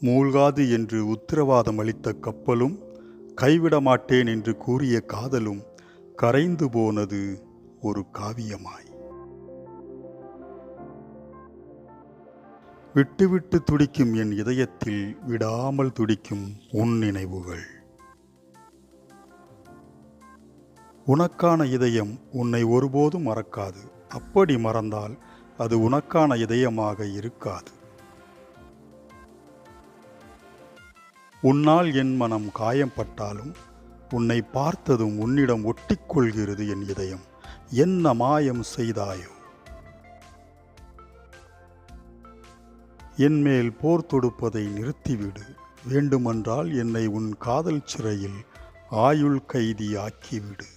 மூழ்காது என்று உத்தரவாதம் அளித்த கப்பலும் கைவிட மாட்டேன் என்று கூறிய காதலும் கரைந்து போனது ஒரு காவியமாய். விட்டுவிட்டு துடிக்கும் என் இதயத்தில் விடாமல் துடிக்கும் உன் நினைவுகள். உனக்கான இதயம் உன்னை ஒருபோதும் மறக்காது. அப்படி மறந்தால் அது உனக்கான இதயமாக இருக்காது. உன்னால் என் மனம் காயம்பட்டாலும் உன்னை பார்த்ததும் உன்னிடம் ஒட்டிக்கொள்கிறது என் இதயம். என்ன மாயம் செய்தாயோ? என்மேல் போர் தொடுப்பதை நிறுத்திவிடு. வேண்டுமென்றால் என்னை உன் காதல் சிறையில் ஆயுள் கைதி ஆக்கிவிடு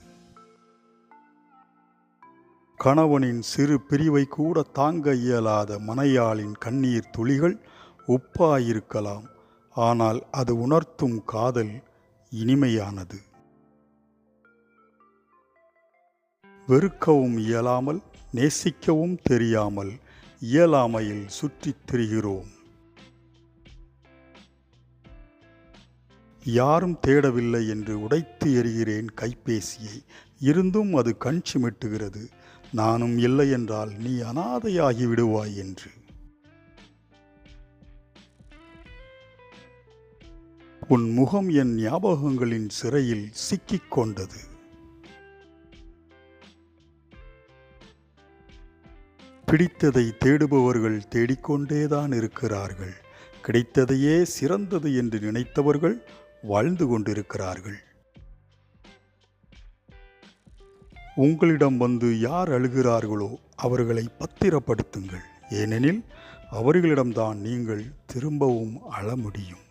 கணவனின் சிறு பிரிவை கூட தாங்க இயலாத மனையாளின் கண்ணீர் துளிகள் உப்பாயிருக்கலாம். ஆனால் அது உணர்த்தும் காதல் இனிமையானது. வெறுக்கவும் இயலாமல் நேசிக்கவும் தெரியாமல் இயலாமையில் சுற்றித் திரிகிறோம். யாரும் தேடவில்லை என்று உடைத்து எறிகிறேன் கைபேசியை. இருந்தும் அது கண் சிமிட்டுகிறது. நானும் இல்லை என்றால் நீ அனாதையாகி விடுவாய் என்று. உன் முகம் என் ஞாபகங்களின் சிறையில் சிக்கிக் கொண்டது. பிடித்ததை தேடுபவர்கள் தேடிக்கொண்டேதான் இருக்கிறார்கள். கிடைத்ததையே சிறந்தது என்று நினைத்தவர்கள் வாழ்ந்து கொண்டிருக்கிறார்கள். உங்களிடம் வந்து யார் அழுகிறார்களோ அவர்களை பத்திரப்படுத்துங்கள். ஏனெனில் அவர்களிடம்தான் நீங்கள் திரும்பவும் அழ முடியும்.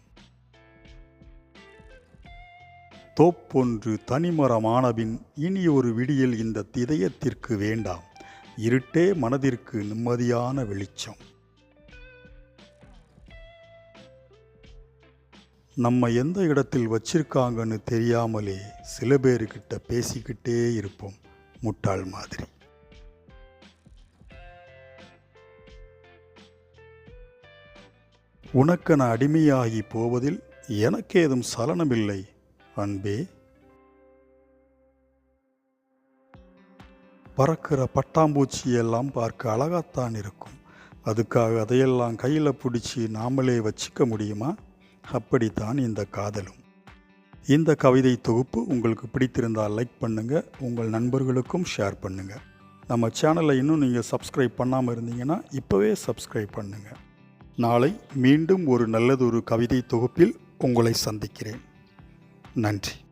தோப்பொன்று தனிமரமானபின் இனி ஒரு விடியல் இந்த இதயத்திற்கு வேண்டாம். இருட்டே மனதிற்கு நிம்மதியான வெளிச்சம். நம்ம எந்த இடத்தில் வச்சிருக்காங்கன்னு தெரியாமலே சில பேருக்கிட்ட பேசிக்கிட்டே இருப்போம் முட்டாள் மாதிரி. உனக்கென அடிமையாகி போவதில் எனக்கேதும் சலனமில்லை அன்பே. பறக்கிற பட்டாம்பூச்சியெல்லாம் பார்க்க அழகாத்தான் இருக்கும். அதுக்காக அதையெல்லாம் கையில் பிடிச்சி நாமளே வச்சிக்க முடியுமா? அப்படித்தான் இந்த காதலும். இந்த கவிதை தொகுப்பு உங்களுக்கு பிடித்திருந்தால் லைக் பண்ணுங்கள் உங்கள் நண்பர்களுக்கும் ஷேர் பண்ணுங்கள் நம்ம சேனலை இன்னும் நீங்கள் சப்ஸ்கிரைப் பண்ணாமல் இருந்தீங்கன்னா இப்போவே சப்ஸ்கிரைப் பண்ணுங்கள் நாளை மீண்டும் ஒரு நல்லதொரு கவிதை தொகுப்பில் உங்களை சந்திக்கிறேன். நன்றி.